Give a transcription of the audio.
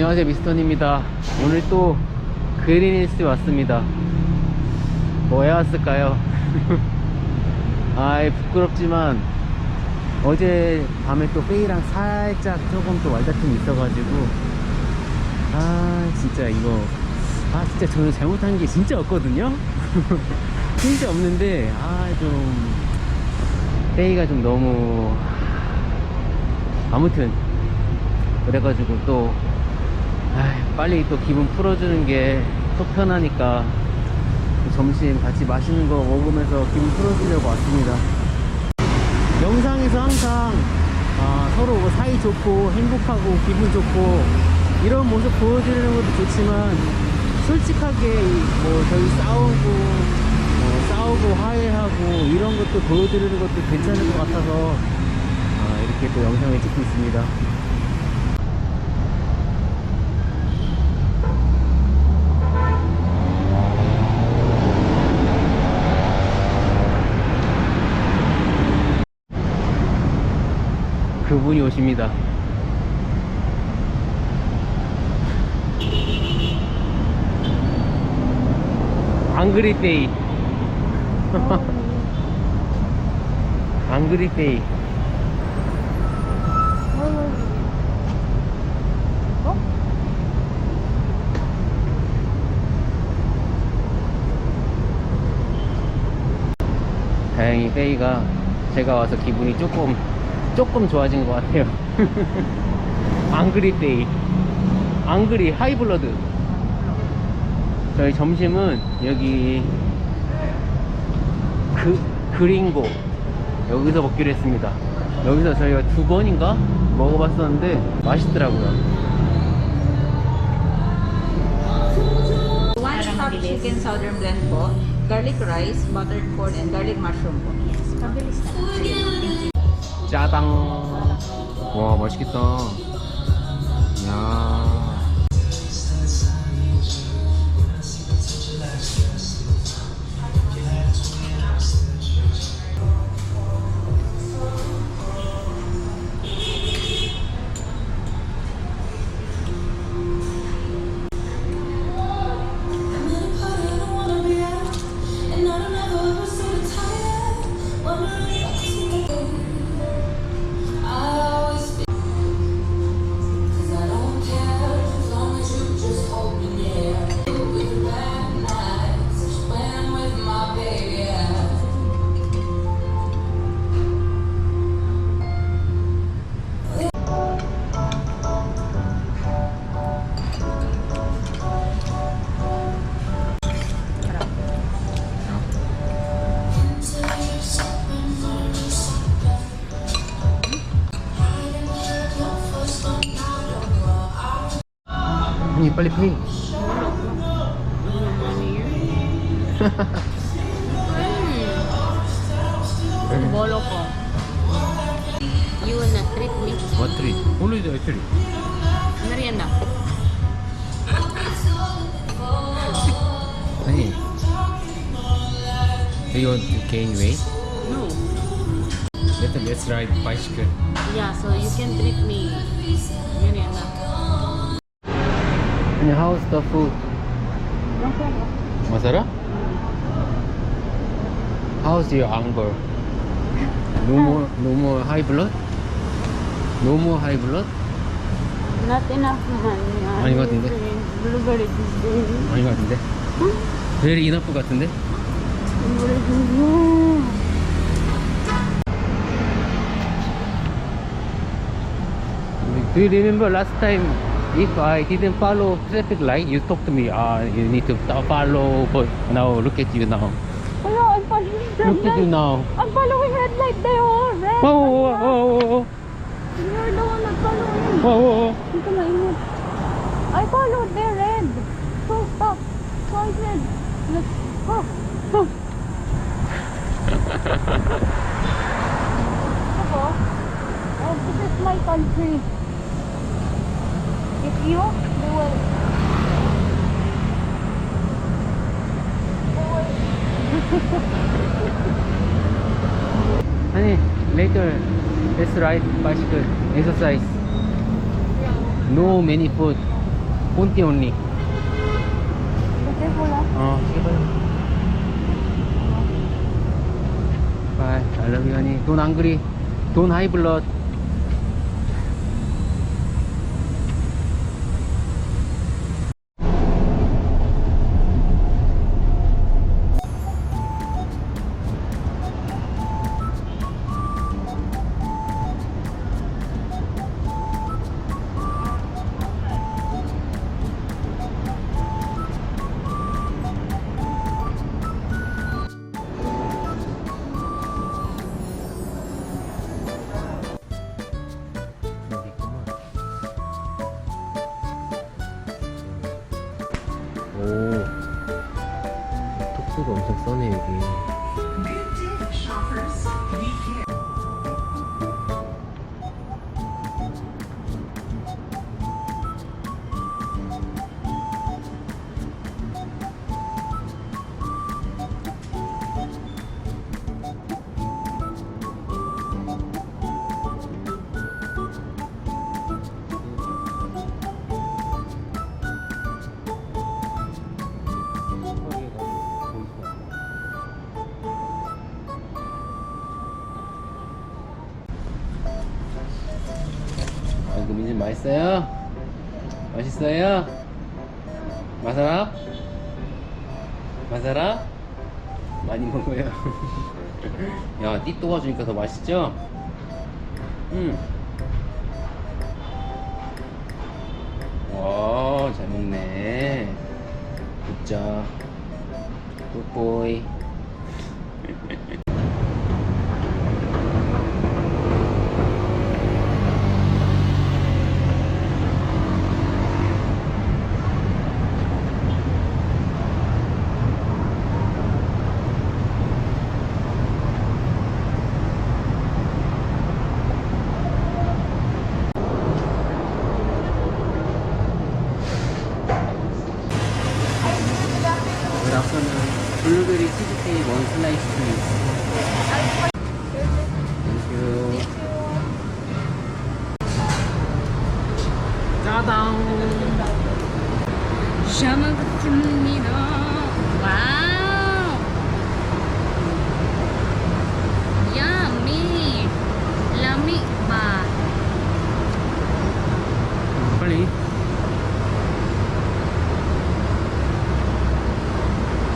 안녕하세요 미스턴입니다. 오늘 또 그린힐스에 왔습니다. 뭐해 왔을까요? 아이 부끄럽지만 어제 밤에 또 페이랑 살짝 조금 또 말다툼이 있어가지고 아 진짜 이거 아 진짜 저는 잘못한 게 진짜 없거든요? 진짜 없는데 아 좀 페이가 좀 너무 아무튼 그래가지고 또 빨리 또 기분 풀어주는 게 속 편하니까 점심 같이 맛있는 거 먹으면서 기분 풀어주려고 왔습니다. 영상에서 항상 아, 서로 뭐 사이 좋고 행복하고 기분 좋고 이런 모습 보여드리는 것도 좋지만 솔직하게 이- 뭐 저희 싸우고 뭐 싸우고 화해하고 이런 것도 보여드리는 것도 괜찮을 것 같아서 아, 이렇게 또 영상을 찍고 있습니다 그분이 오십니다. 앙그리페이. 앙그리페이. 다행히 페이가 제가 와서 기분이 조금 조금 좋아진 것 같아요. 앙그리 페이, 앙그리 하이블러드. 저희 점심은 여기 그 그린고 여기서 먹기로 했습니다. 여기서 저희가 두 번인가 먹어봤었는데 맛있더라고요. One stuffed chicken southern blend po, garlic rice, buttered corn, and garlic mushroom po. Pabilis na 짜당. 와 맛있겠다. 야. 언니 빨리 페이. Bolo po. You wanna treat me? What treat? Only the treat. Merienda. Honey. Do you want to gain weight? No. Let's, let's ride bicycle. Yeah, so you can treat me merienda. And how's the food? Masarap? How's your anger? No more, no more high blood? No more high blood? Not enough man. 아닌 것 같은데? Blueberry juice. 아닌 것 같은데? Very enough 같은데? Do you remember last time if I didn't follow traffic light, you talked to me, ah, you need to follow, but now look at you now. Hello, I'm following red Look at you now. I'm following red light there. Oh, red. Whoa, whoa, whoa, whoa, whoa, You're the one not following. whoa, whoa, whoa. Ka mainit. I followed their red. So stop. I said, let's go. Oh. Let's ride bicycle, exercise. No many food. ah. 어, sige pa Bye. I love you, honey. Don't hungry. Don't high blood. 오. 톡수가 엄청 써네, 여기. 맛있어요? 맛있어요? 마사라? 마사라? 많이 먹어요 야, 띠 또와주니까 더 맛있죠? 응 와, 잘 먹네 굿자 굿보이 블루베리 치즈케이크 원 슬라이스 땡큐 짜당 잘 먹었습니다. 와